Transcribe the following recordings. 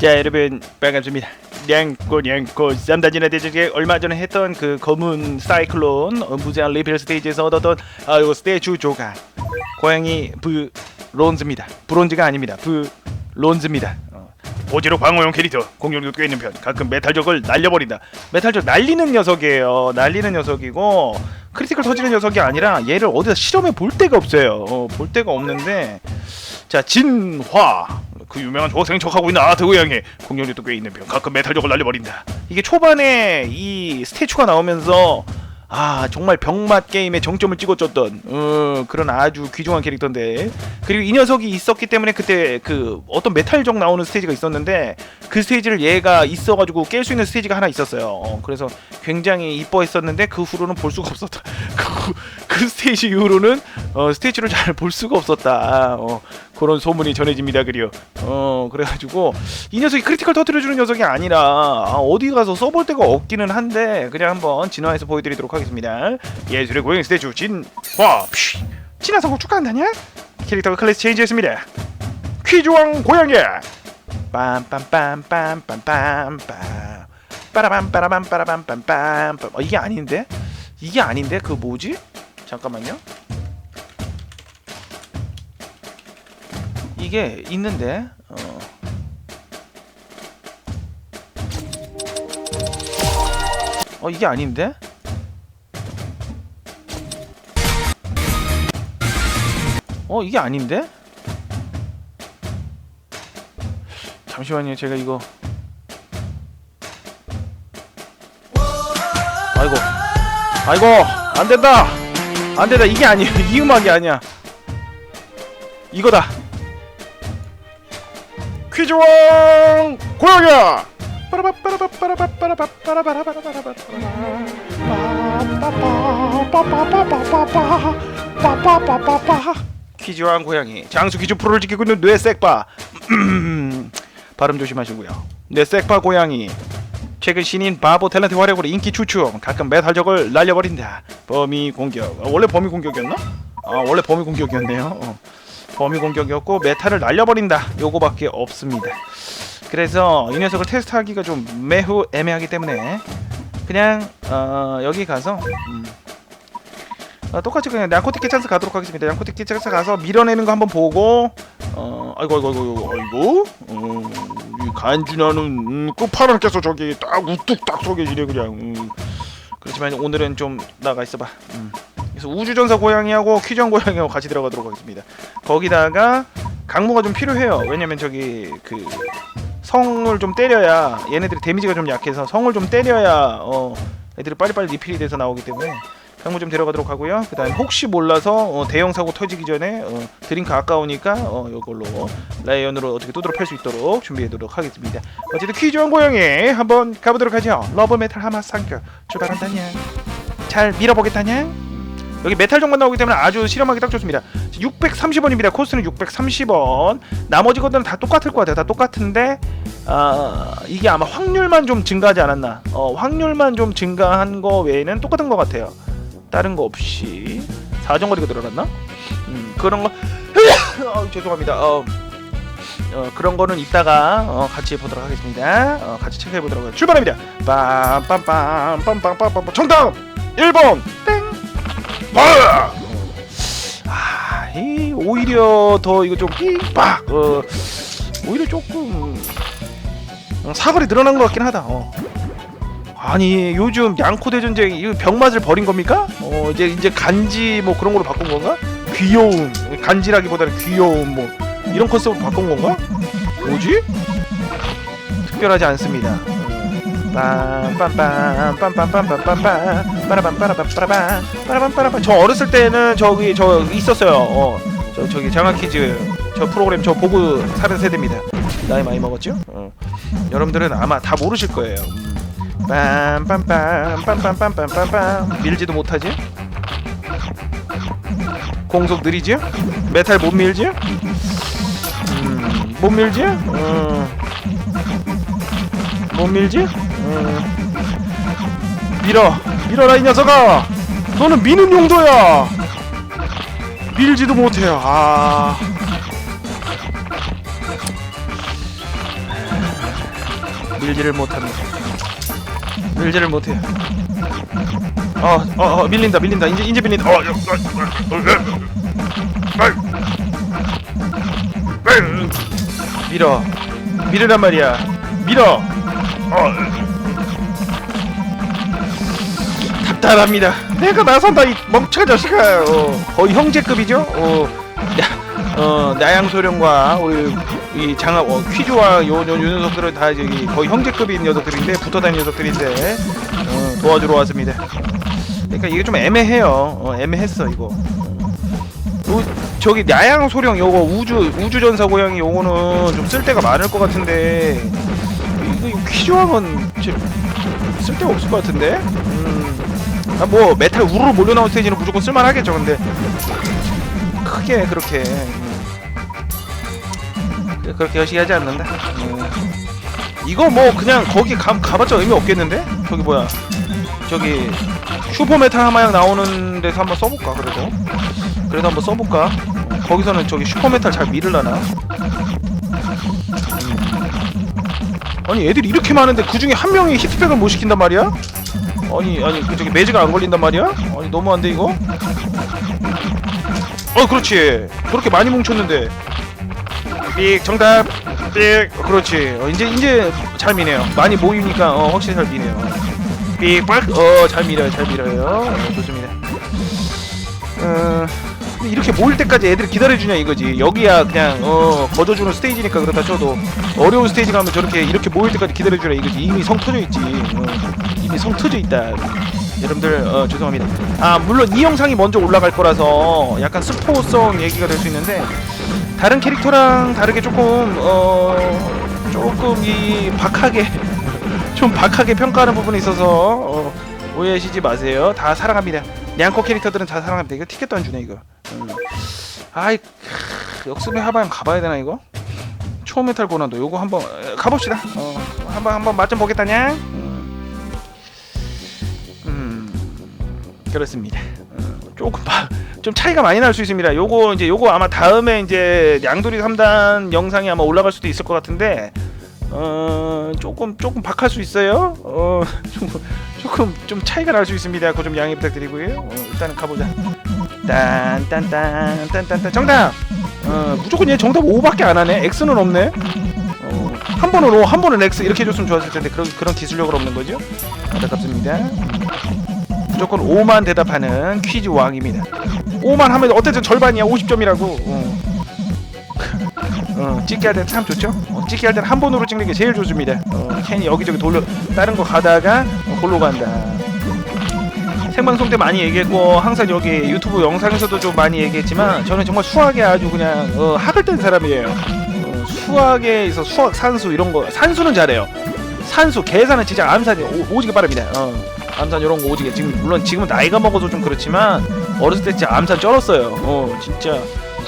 자 여러분 반갑습니다. 냥꼬 냥꼬 쌈다지나 대전에 얼마 전에 했던 그 검은 사이클론 어, 무제한 리필 스테이지에서 얻었던 아요 스태츄 조각 고양이 브론즈입니다. 브론즈가 아닙니다. 브론즈입니다. 어. 고지로 광호용 캐릭터 공격력 꽤 있는 편 가끔 메탈적을 날려버린다. 메탈적 날리는 녀석이에요. 날리는 녀석이고 크리티컬 터지는 녀석이 아니라 얘를 어디서 실험해 볼 데가 없어요. 어, 볼 데가 없는데 자 진화 그 유명한 조각생이 척하고 있는 아트 고양이 공격력도 꽤 있는 편 가끔 메탈적을 날려버린다. 이게 초반에 이 스태츄가 나오면서 아 정말 병맛 게임의 정점을 찍어줬던 어, 그런 아주 귀중한 캐릭터인데. 그리고 이 녀석이 있었기 때문에 그때 그 어떤 메탈적 나오는 스테이지가 있었는데 그 스테이지를 얘가 있어가지고 깰 수 있는 스테이지가 하나 있었어요. 어, 그래서 굉장히 이뻐했었는데 그 후로는 볼 수가 없었다. 그, 그 스테이지 이후로는 어, 스테이지를 잘 볼 수가 없었다. 어, 그런 소문이 전해집니다 그리요. 어 그래가지고 이 녀석이 크리티컬 터트려주는 녀석이 아니라 아, 어디 가서 써볼 데가 없기는 한데 그냥 한번 진화해서 보여드리도록 하겠습니다. 예술의 고행 스태츄 진화. 피 진화 성공 축하한다냐? 캐릭터가 클래스 체인지했습니다. 퀴즈왕 고양이 빰빰빰빰빰빰빰. 빠라밤 빠라밤 빠라밤 빰빰. 어, 이게 아닌데? 이게 아닌데? 그 뭐지? 잠깐만요 이게 있는데 어. 어 이게 아닌데? 어 이게 아닌데? 잠시만요 제가 이거. 아이고. 아이고 안 된다! 안 된다! 이게 아니야 이 음악이 아니야. 이거다 퀴즈왕 고양이야! 퀴즈왕 고양이 장수 퀴즈 프로를 지키고 있는 뇌색바. 발음 조심하시고요. 뇌색바 고양이 최근 신인 바보 탤런트 활약으로 인기 추춤 가끔 메탈적을 날려버린다. 범위 공격. 어, 원래 범위 공격이었나? 아 원래 범위 공격이었네요. 어. 범위 공격이었고 메탈을 날려버린다. 요거밖에 없습니다. 그래서 이 녀석을 테스트하기가 좀 매우 애매하기 때문에 그냥 어, 여기 가서 음, 어, 똑같이 그냥 양코틱 개찬스 가도록 하겠습니다. 양코틱 개찬스 가서 밀어내는 거 한번 보고 어, 아이고 아이고 아이고 아이고 어, 이 간지나는 음, 끝판왕께서 저기 딱 우뚝 딱 속여지네 그냥. 음. 그렇지만 오늘은 좀 나가 있어봐. 음. 그래서 우주전사 고양이하고 퀴전 고양이하고 같이 들어가도록 하겠습니다. 거기다가 강무가 좀 필요해요. 왜냐면 저기 그 성을 좀 때려야 얘네들이 데미지가 좀 약해서 성을 좀 때려야 어 애들이 빨리빨리 리필이 돼서 나오기 때문에 강무 좀 데려가도록 하고요. 그다음에 혹시 몰라서 어, 대형 사고 터지기 전에 어, 드링크 아까우니까 어, 이걸로 라이언으로 어떻게 두드러 팰수 있도록 준비하도록 하겠습니다. 어쨌든 퀴즈원 고양이 한번 가보도록 하죠. 러브 메탈 하마 상교 출발한다냐. 잘 밀어보겠다냐. 여기 메탈종만 나오기 때문에 아주 실험하기 딱 좋습니다. 630원입니다. 코스는 630원. 나머지 것들은 다 똑같을 것 같아요. 다 똑같은데 아 이게 아마 확률만 좀 증가하지 않았나. 어, 확률만 좀 증가한 거 외에는 똑같은 것 같아요. 다른 거 없이 사정거리가 늘어났나? 음, 그런 거 어, 죄송합니다. 어, 어, 그런 거는 이따가 어, 같이 보도록 하겠습니다. 어, 같이 체크해 보도록 하겠습니다. 출발합니다. 빰빰빰 빰빰빰빰 정답 1번 땡. 아, 아, 이 오히려 더 이거 좀 삐빡 어, 오히려 조금 어, 사거리 늘어난 것 같긴 하다. 어. 아니 요즘 양코 대전쟁 이 병맛을 버린 겁니까? 어 이제 이제 간지 뭐 그런 걸로 바꾼 건가? 귀여움 간지라기보다는 귀여움 뭐 이런 컨셉으로 바꾼 건가? 뭐지? 특별하지 않습니다. 빰빰빰빰빰빰빰빰빰 빠라밤빠라밤빠라밤 빠라밤빠라밤 저 어렸을 때는 저기 저 있었어요. 어, 저 저기 장학퀴즈 저 프로그램 저 보고 사는 세대입니다. 나이 많이 먹었죠? 어. 여러분들은 아마 다 모르실 거예요. 빰빰빰빰빰빰빰빰빰 밀지도 못하지? 공속 느리지? 메탈 못 밀지? 음, 못 밀지? 음, 못 밀지? 음. 밀어 밀어라 이 녀석아 너는 미는 용도야 밀지도 못해요 아 밀지를 못합니다. 밀지를 못해요. 어, 어, 어, 밀린다, 밀린다. 이제, 이제 밀린다. 어, 어, 어, 어, 어, 어. 밀어, 밀으란 말이야. 밀어. 어. 답답합니다. 내가 나선다 이 멍청한 자식아. 어, 거의 형제급이죠. 어, 야, 어, 나양소령과 우리 이 장합 어, 퀴즈와 요, 요, 요 녀석들은 다 저기 거의 형제급인 녀석들인데 붙어 다니는 녀석들인데 어, 도와주러 왔습니다. 그러니까 이게 좀 애매해요. 어, 애매했어 이거. 요, 저기 야양 소령 요거 우주 우주 전사 고양이 요거는 좀 쓸데가 많을 것 같은데 이거, 퀴즈왕은 좀 쓸데가 없을 것 같은데. 음, 아, 뭐 메탈 우르르 몰려 나온 스테이지는 무조건 쓸만하겠죠. 근데 크게 그렇게 음, 그렇게 열심히 하지 않는다. 음. 이거 뭐 그냥 거기 가, 가봤자 의미 없겠는데? 저기 뭐야? 저기 슈퍼메탈 하마양 나오는 데서 한번 써볼까 그래도 그래도 한번 써볼까 어, 거기서는 저기 슈퍼메탈 잘 밀을라나 음. 아니 애들이 이렇게 많은데 그 중에 한 명이 히트백을 못 시킨단 말이야? 아니 아니 그 저기 매즈가 안 걸린단 말이야? 아니 너무한데 이거? 어 그렇지. 그렇게 많이 뭉쳤는데. 삑 정답. 삑 그렇지. 어, 이제 이제 잘 미네요. 많이 모이니까 어, 확실히 잘 미네요. 삑빡어잘 밀어요 잘 밀어요. 어, 좋습니다 어 이렇게 모일 때까지 애들이 기다려주냐 이거지. 여기야 그냥 어 거저주는 스테이지니까 그렇다 쳐도 어려운 스테이지 가면 저렇게 이렇게 모일 때까지 기다려주라 이거지. 이미 성 터져 있지. 어, 이미 성 터져 있다. 여러분들 어, 죄송합니다. 아 물론 이 영상이 먼저 올라갈 거라서 약간 스포성 얘기가 될 수 있는데 다른 캐릭터랑 다르게 조금 어 조금 이 박하게 좀 박하게 평가하는 부분이 있어서 어, 오해하시지 마세요. 다 사랑합니다. 냥코 캐릭터들은 다 사랑합니다. 이거 티켓도 안 주네 이거. 음. 아이 크, 역습의 하바양 가봐야 되나 이거? 초메탈 고난도 요거 한번 에, 가봅시다. 어, 한번 한번 맛 좀 보겠다냐? 음, 음, 그렇습니다. 어, 조금 봐. 좀 차이가 많이 날 수 있습니다. 요거 이제 요거 아마 다음에 이제 양돌이 3단 영상이 아마 올라갈 수도 있을 것 같은데 어 조금 조금 박할 수 있어요. 어 조금 좀 차이가 날 수 있습니다. 그거 좀 양해 부탁드리고요. 어, 일단은 가보자. 딴딴딴 딴딴딴 정답. 어 무조건 얘 정답 5밖에 안 하네. X는 없네. 어, 한 번은 O, 한 번은 X 이렇게 해줬으면 좋았을 텐데 그런 그런 기술력은 없는 거죠. 안타깝습니다. 무조건 5만 대답하는 퀴즈 왕입니다. 5만 하면 어쨌든 절반이야 50점이라고. 어. 어, 찍기 할때참 좋죠. 어, 찍기 할 때는 한 번으로 찍는 게 제일 좋습니다. 어, 캔이 여기저기 돌려 다른 거 가다가 어, 골로 간다. 생방송 때 많이 얘기했고 항상 여기 유튜브 영상에서도 좀 많이 얘기했지만 저는 정말 수학에 아주 그냥 어, 학을 뗀 사람이에요. 어, 수학에 있어 수학 산수 이런 거 산수는 잘해요. 산수 계산은 진짜 암산이 오, 오지게 빠릅니다. 어, 암산 이런 거 오지게 지금 물론 지금은 나이가 먹어서 좀 그렇지만 어렸을 때 진짜 암산 쩔었어요. 어 진짜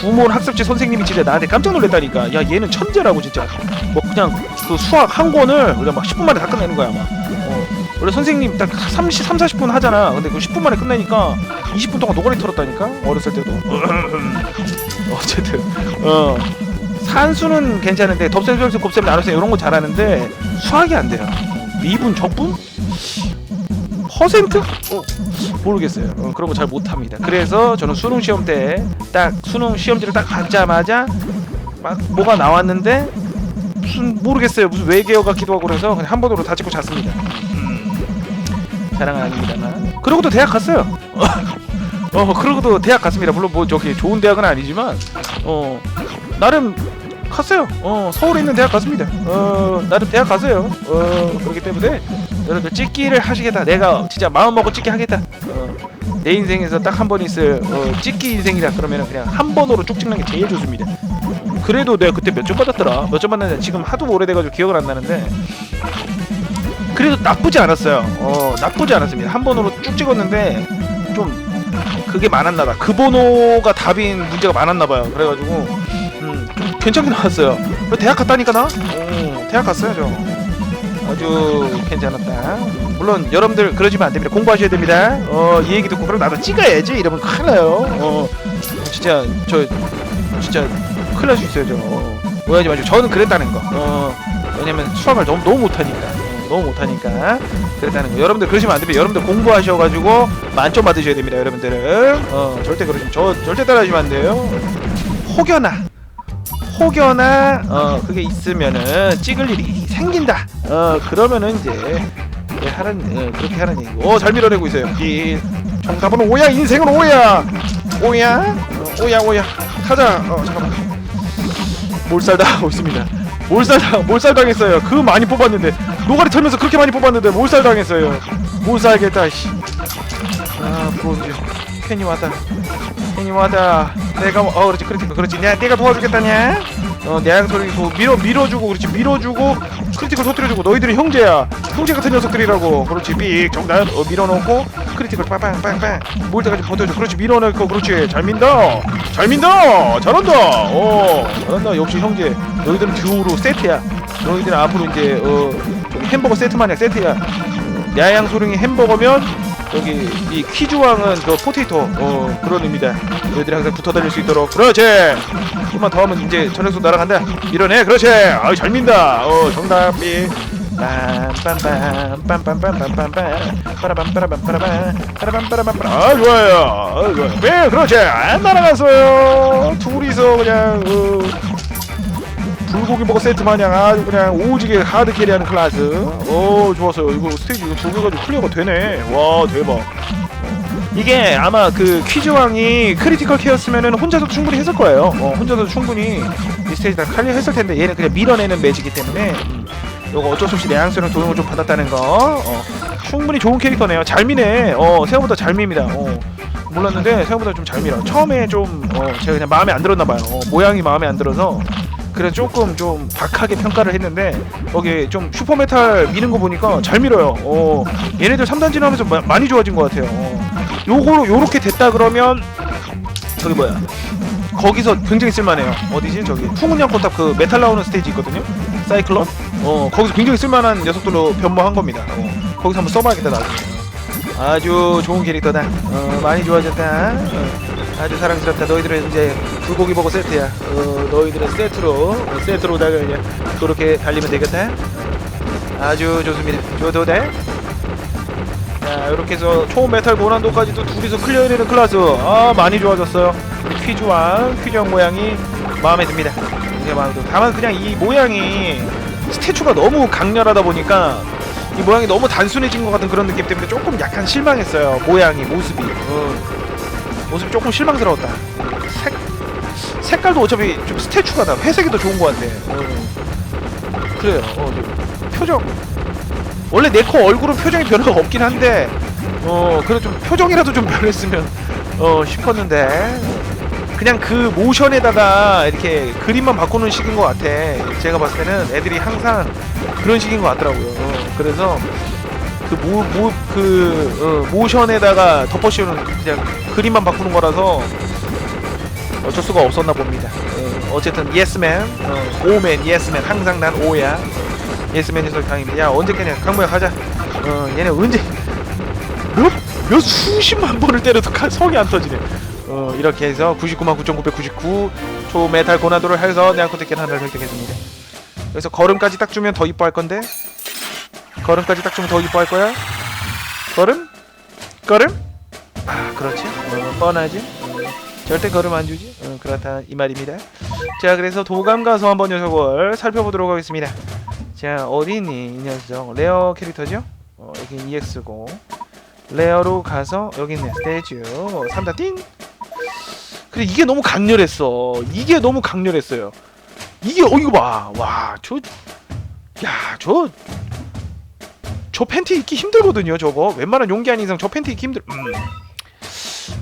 구몬 학습지 선생님이 진짜 나한테 깜짝 놀랐다니까. 야 얘는 천재라고 진짜. 뭐 그냥 그 수학 한 권을 그냥 막 10분 만에 다 끝내는 거야 막. 어. 원래 선생님 딱 30, 3, 40분 하잖아. 근데 그 10분 만에 끝내니까 20분 동안 노가리 털었다니까. 어렸을 때도. 어쨌든 어. 산수는 괜찮은데 덥셈 덥셈 곱셈 나눗셈 이런 거 잘하는데 수학이 안 돼요. 미분 적분? 퍼센트? 어, 모르겠어요. 어, 그런 거 잘 못합니다. 그래서 저는 수능 시험 때 딱 수능 시험지를 딱 받자마자 막 뭐가 나왔는데 무슨 모르겠어요. 무슨 외계어 같기도 하고 그래서 그냥 한 번으로 다 찍고 잤습니다. 음, 자랑은 아닙니다만. 그러고도 대학 갔어요. 어, 그러고도 대학 갔습니다. 물론 뭐 저기 좋은 대학은 아니지만 어 나름 갔어요. 어 서울에 있는 대학 갔습니다. 어 나름 대학 갔어요. 어 그렇기 때문에 여러분들 찍기를 하시겠다. 내가 진짜 마음 먹고 찍기 하겠다. 어, 내 인생에서 딱 한 번 있을 어, 찍기 인생이다. 그러면은 그냥 한 번으로 쭉 찍는 게 제일 좋습니다. 그래도 내가 그때 몇 점 받았더라. 몇 점 받았는데 지금 하도 오래돼가지고 기억을 안 나는데 그래도 나쁘지 않았어요. 어 나쁘지 않았습니다. 한 번으로 쭉 찍었는데 좀 그게 많았나 봐. 그 번호가 답인 문제가 많았나 봐요. 그래가지고 음, 좀 괜찮게 나왔어요. 대학 갔다니까 나? 어, 대학 갔어요 저. 아주 괜찮았다. 물론 여러분들 그러시면 안 됩니다. 공부하셔야 됩니다. 어, 이 얘기 듣고 그럼 나도 찍어야지 이러면 큰일 나요. 어, 진짜 저 진짜 큰일 날 수 있어요 저. 어, 오해하지 마시고 저는 그랬다는 거. 어, 왜냐면 수학을 너무 너무 못하니까 어, 너무 못하니까 그랬다는 거 여러분들 그러시면 안 됩니다 여러분들 공부하셔가지고 만점 받으셔야 됩니다 여러분들은 어 절대 그러시면 저 절대 따라하시면 안 돼요 혹여나 혹여나 어 그게 있으면은 찍을 일이 생긴다 어 그러면은 이제 예, 하는 예, 그렇게 하는 얘기고. 오잘 밀어내고 있어요. 이 정답은 오야 인생은 오야. 오야? 어, 오야 오야. 가자. 어 잠깐만. 몰살 당하고 있습니다. 몰살 당 몰살 당했어요. 그 많이 뽑았는데. 노가리 털면서 그렇게 많이 뽑았는데 몰살 당했어요. 몰살겠다 씨 아 부러운지 괜히 왔다. 괜히 왔다. 내가 뭐- 어 그렇지 그렇지. 그렇지. 내, 내가 도와주겠다냐? 어 내가 소리 도 밀어 밀어주고 그렇지. 밀어주고 크리티컬 터뜨려주고 너희들이 형제야. 형제 같은 녀석들이라고. 그렇지 삑 정답. 어, 밀어놓고 크리티컬 빵빵빵빵. 몰 때까지 버텨줘. 그렇지 밀어넣고. 그렇지 잘 민다. 잘 민다. 잘한다. 어 잘한다. 역시 형제. 너희들은 듀오로 세트야. 너희들은 앞으로 이제 어 햄버거 세트 마냥 세트야. 야양 소룡이 햄버거면 여기 이 퀴즈왕은 그 포테이토 어 그런 의미다. 너희들이 항상 붙어 다닐 수 있도록. 그렇지! 좀만 더 하면 이제 전력수 날아간다. 밀어내 그렇지! 아유 잘 민다. 어 정답이. 빰빰빰 빰빰빰빰빰빰 빠라밤 빠라밤 빠라밤 빠라밤 빠라밤 아 좋아요. 아 좋아요. 네 그렇지. 안 날아갔어요. 둘이서 그냥 어 불고기 먹어 세트 마냥 아주 그냥 오지게 하드 캐리하는 클래스. 오 좋았어요. 이거 스테이지 이거 조져가지고 클리어가 되네. 와 대박. 이게 아마 그 퀴즈왕이 크리티컬 케어스면은 혼자서 충분히 했을 거예요. 어, 혼자서 충분히 이 스테이지 다 클리어 했을 텐데 얘는 그냥 밀어내는 매지기 때문에 음, 요거 어쩔 수 없이 내향수랑 도움을 좀 받았다는 거. 어, 충분히 좋은 캐릭터네요. 잘 미네. 어 생각보다 잘 밉니다. 어, 몰랐는데 생각보다 좀 잘 밀어 처음에 좀 어, 제가 그냥 마음에 안 들었나 봐요. 어, 모양이 마음에 안 들어서 그래서 조금 좀 박하게 평가를 했는데 거기 좀 슈퍼메탈 미는 거 보니까 잘 밀어요. 어, 얘네들 3단 진 하면서 마- 많이 좋아진 것 같아요. 어, 요거로 요렇게 됐다 그러면 저기 뭐야 거기서 굉장히 쓸만해요. 어디지 저기 풍운양 포탑 그 메탈 나오는 스테이지 있거든요. 사이클론. 어 거기서 굉장히 쓸만한 녀석들로 변모한 겁니다. 어, 거기서 한번 써봐야겠다 나중에. 아주 좋은 캐릭터다. 어, 많이 좋아졌다. 어, 아주 사랑스럽다. 너희들은 이제 불고기 먹고 세트야. 어, 너희들은 세트로 어, 세트로다가 그냥 그렇게 달리면 되겠다. 아주 좋습니다. 좋도 돼. 자, 이렇게 해서 초메탈 고난도까지도 둘이서 클리어해내는 클라스. 아, 많이 좋아졌어요. 퀴즈왕, 퀴즈왕 모양이 마음에 듭니다. 마음에 듭니다. 다만 그냥 이 모양이 스태츄가 너무 강렬하다 보니까 이 모양이 너무 단순해진 것 같은 그런 느낌 때문에 조금 약간 실망했어요. 모양이, 모습이. 어. 모습이 조금 실망스러웠다. 색, 색깔도 어차피 좀 스태츄가 나 회색이 더 좋은 것 같아. 어. 그래요. 어, 좀 표정. 원래 네코 얼굴은 표정이 변화가 없긴 한데, 어, 그래 좀 표정이라도 좀 변했으면 어 싶었는데 그냥 그 모션에다가 이렇게 그림만 바꾸는 식인 것 같아. 제가 봤을 때는 애들이 항상 그런 식인 것 같더라고요. 어, 그래서 그모모그 어, 모션에다가 덮어씌우는 그냥 그림만 바꾸는 거라서 어쩔 수가 없었나 봅니다. 어, 어쨌든 예스맨, 어, 오맨, 예스맨 항상 난 오야. 예스맨에서 강입니다. 야 언제 깨냐 강모야 가자. 어 얘네 언제 몇, 몇 수십만 번을 때려도 가- 성이 안 터지네. 어 이렇게 해서 99만 9,999 초메탈 고난도를 해서 네아코테켄 하나를 획득했습니다. 그래서 걸음까지 딱 주면 더 이뻐할 건데 걸음까지 딱 주면 더 이뻐할 거야? 걸음? 걸음? 아 그렇지. 어, 뻔하지. 어, 절대 걸음 안 주지. 어, 그렇다. 이 말입니다. 자 그래서 도감 가서 한번 녀석을 살펴보도록 하겠습니다. 자 어디니? 이 녀석. 레어 캐릭터죠? 어, 여기 EX고. 레어로 가서 여기 있네. 스테이지. 3다. 띵! 근데 이게 너무 강렬했어. 이게 너무 강렬했어요. 이게 어 이거 봐와저 야, 저, 저 팬티 입기 힘들거든요, 저거. 웬만한 용기 아닌 이상 저 팬티 입기 힘들, 음.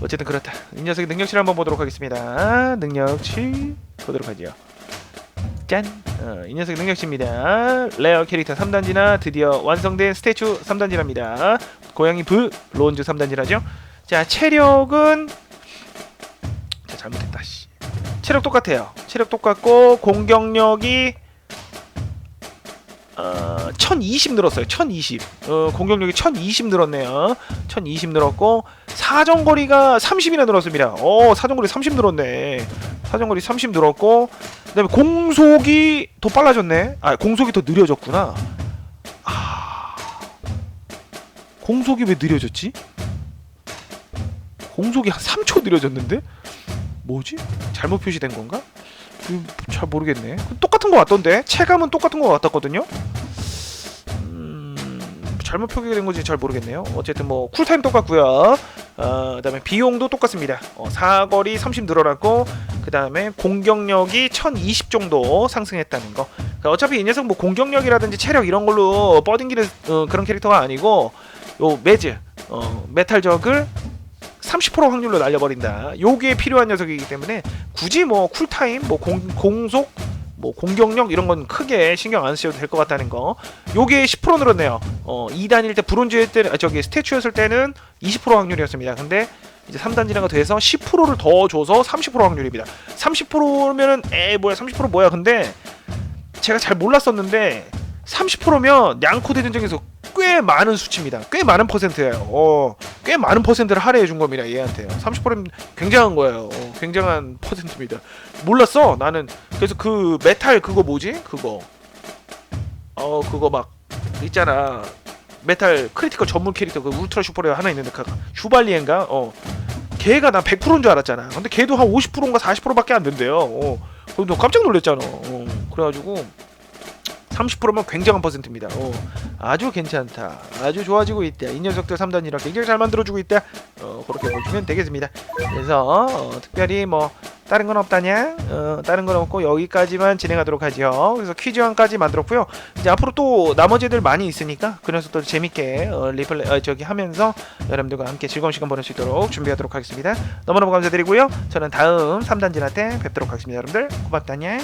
어쨌든 그렇다. 이 녀석의 능력치를 한번 보도록 하겠습니다. 능력치, 보도록 하죠. 짠! 어, 이 녀석의 능력치입니다. 레어 캐릭터 3단지나 드디어 완성된 스태츄 3단지랍니다. 고양이 브, 론즈 3단지라죠. 자, 체력은, 자, 잘못했다, 씨. 체력 똑같아요. 체력 똑같고, 공격력이, 어, 1020 늘었어요. 1020. 어, 공격력이 1020 늘었네요. 1020 늘었고 사정거리가 30이나 늘었습니다. 어, 사정거리 30 늘었네. 사정거리 30 늘었고 그다음에 공속이 더 빨라졌네. 아 공속이 더 느려졌구나. 아 공속이 왜 느려졌지? 공속이 한 3초 느려졌는데? 뭐지? 잘못 표시된 건가? 음, 잘 모르겠네. 똑같은 거 같던데? 체감은 똑같은 거 같았거든요. 음, 잘못 표기된 건지 잘 모르겠네요. 어쨌든 뭐 쿨타임 똑같고요. 어, 그다음에 비용도 똑같습니다. 어, 사거리 30 늘어났고 그다음에 공격력이 1020 정도 상승했다는 거. 그러니까 어차피 이 녀석 뭐 공격력이라든지 체력 이런 걸로 뻗ing기는 어, 그런 캐릭터가 아니고 요 매즈 어, 메탈 적을 30% 확률로 날려버린다. 요게 필요한 녀석이기 때문에 굳이 뭐 쿨타임, 뭐 공, 공속, 뭐 공격력 이런 건 크게 신경 안 쓰셔도 될 것 같다는 거. 요게 10% 늘었네요. 어, 2단일 때 브론즈일 때 아, 저기 스태츄였을 때는 20% 확률이었습니다. 근데 이제 3단지나가 돼서 10%를 더 줘서 30% 확률입니다. 30%면은 에 뭐야 30% 뭐야 근데 제가 잘 몰랐었는데 30%면 냥코 대전쟁에서 꽤 많은 수치입니다. 꽤 많은 퍼센트예요. 어, 꽤 많은 퍼센트를 할애해 준 겁니다. 얘한테요. 30%면 굉장한 거예요. 어, 굉장한 퍼센트입니다. 몰랐어. 나는 그래서 그 메탈 그거 뭐지? 그거 어 그거 막 있잖아. 메탈 크리티컬 전문 캐릭터 그 울트라 슈퍼레어 하나 있는데 그 슈발리엔가 어 걔가 난 100%인 줄 알았잖아. 근데 걔도 한 50%인가 40%밖에 안 된대요. 어. 그래서 깜짝 놀랐잖아. 어. 그래가지고 30%면 굉장한 퍼센트입니다. 어, 아주 괜찮다. 아주 좋아지고 있다. 이 녀석들 3단이라 굉장히 잘 만들어주고 있다. 어, 그렇게 보시면 되겠습니다. 그래서 어, 특별히 뭐 다른 건 없다냐? 어, 다른 건 없고 여기까지만 진행하도록 하죠. 그래서 퀴즈왕까지 만들었고요. 이제 앞으로 또 나머지 애들 많이 있으니까 그래서 또 재밌게 어, 리플레 어, 저기 하면서 여러분들과 함께 즐거운 시간 보낼 수 있도록 준비하도록 하겠습니다. 너무너무 감사드리고요. 저는 다음 3단진한테 뵙도록 하겠습니다. 여러분들 고맙다냐?